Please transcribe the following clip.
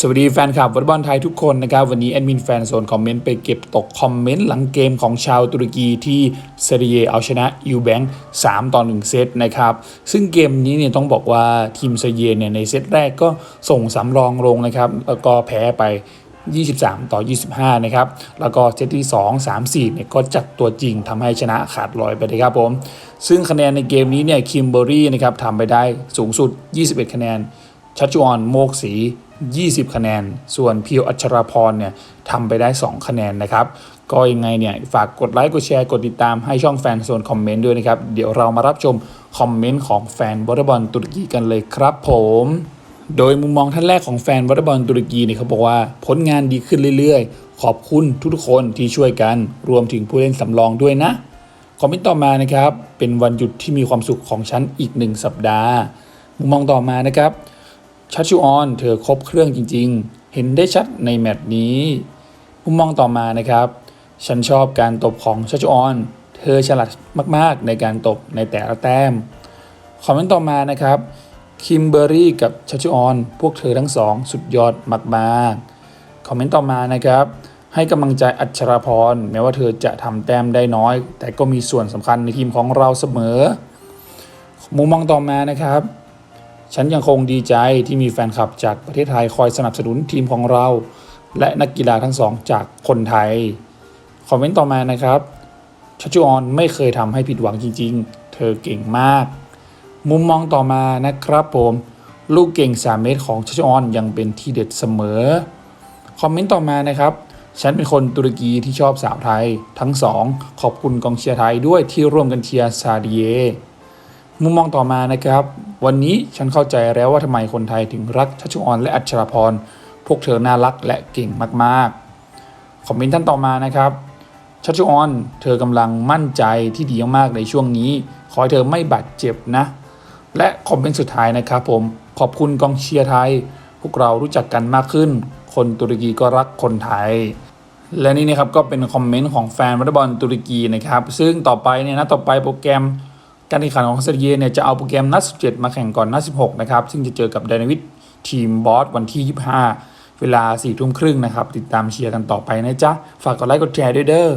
สวัสดีแฟนคลับวอลเลย์บอลไทยทุกคนนะครับ วันนี้แอดมินแฟนโซนคอมเมนต์ไปเก็บตกคอมเมนต์หลังเกมของชาวตุรกีที่เซเรียเอาชนะยูแบงค์3ต่อ1เซตนะครับ ซึ่งเกมนี้เนี่ยต้องบอกว่าทีมเซเรียเนี่ยในเซตแรกก็ส่งสำรองลงนะครับ แล้วก็แพ้ไป 23 ต่อ 25 นะครับ แล้วก็เซตที่ 2 3 4 เนี่ยก็จัดตัวจริงทำให้ชนะขาดลอยไปเลยครับผม ซึ่งคะแนนในเกมนี้เนี่ยคิมเบอรี่นะครับทำไปได้สูงสุด 21 คะแนนชัชวอนโมกศรี 20 คะแนน ส่วนพิวอัชราพรเนี่ยทำไปได้ 2 คะแนนนะครับ ก็ยังไงเนี่ยฝากกดไลค์กดแชร์กดติดตามให้ช่องแฟนโซนคอมเมนต์ด้วยนะครับ เดี๋ยวเรามารับชมคอมเมนต์ของแฟนวอลเลย์บอลตุรกีกันเลยครับผมโดยมุมมองท่านแรกของแฟนวอลเลย์บอลตุรกีเนี่ยเขาบอกว่าผลงานดีขึ้นเรื่อยๆ ขอบคุณทุกๆคนที่ช่วยกันรวมถึงผู้เล่นสำรองด้วยนะ คอมเมนต์ต่อมานะครับ เป็นวันหยุดที่มีความสุขของฉันอีกหนึ่งสัปดาห์ มุมมองต่อมานะครับ ชัชชูออน เธอครบเครื่องจริง ๆ เห็นได้ชัดในแมตช์นี้ มุมมองต่อมานะครับ ฉันชอบการตบของชัชชูออน เธอฉลาดมากๆ ในการตบในแต่ละแต้ม คอมเมนต์ต่อมานะครับคิมเบอรี่กับชัชชูออน พวกเธอทั้งสองสุดยอดมากๆ คอมเมนต์ต่อมานะครับ ให้กำลังใจอัชราพร แม้ว่าเธอจะทำแต้มได้น้อย แต่ก็มีส่วนสำคัญในทีมของเราเสมอ มุมมองต่อมานะครับ ฉันยังคงดีใจที่มีแฟนคลับจากประเทศไทยคอยสนับสนุนทีมของเรา และนักกีฬาทั้งสองจากคนไทย คอมเมนต์ต่อมานะครับชัชจุออนไม่เคยทำให้ผิดหวังจริง ๆ เธอเก่งมาก มุมมองต่อมานะครับผม ลูกเก่ง 3 เมตรของชัชจุออนยังเป็นที่เด็ดเสมอ คอมเมนต์ต่อมานะครับ ฉันเป็นคนตุรกีที่ชอบสาวไทย ทั้งสองขอบคุณกองเชียร์ไทยด้วยที่ร่วมกันเชียร์ซาดิเย มุมมองต่อมานะครับ วันนี้ฉันเข้าใจแล้วว่าทำไมคนไทยถึงรักชัชชุออนและอัชราพร พวกเธอน่ารักและเก่งมากๆ คอมเมนต์ท่านต่อมานะครับชัชชุออน เธอกำลังมั่นใจที่ดีมากในช่วงนี้ ขอให้เธอไม่บาดเจ็บนะ และคอมเมนต์สุดท้ายนะครับผม ขอบคุณกองเชียร์ไทย พวกเรารู้จักกันมากขึ้น คนตุรกีก็รักคนไทยและนี่นะครับก็เป็นคอมเมนต์ของแฟนวอลเลย์บอลตุรกีนะครับ ซึ่งต่อไปเนี่ยนะต่อไปโปรแกรม การแข่งขันของเซอร์เยเนี่ยจะเอาโปรแกรมนัด 17 มาแข่งก่อนนัด 16 นะครับ ซึ่งจะเจอกับไดนาวิททีมบอสวันที่ 25 เวลา4ทุ่มครึ่งนะครับ ติดตามเชียร์กันต่อไปนะจ๊ะ ฝากกดไลค์กดแชร์ด้วยเด้อ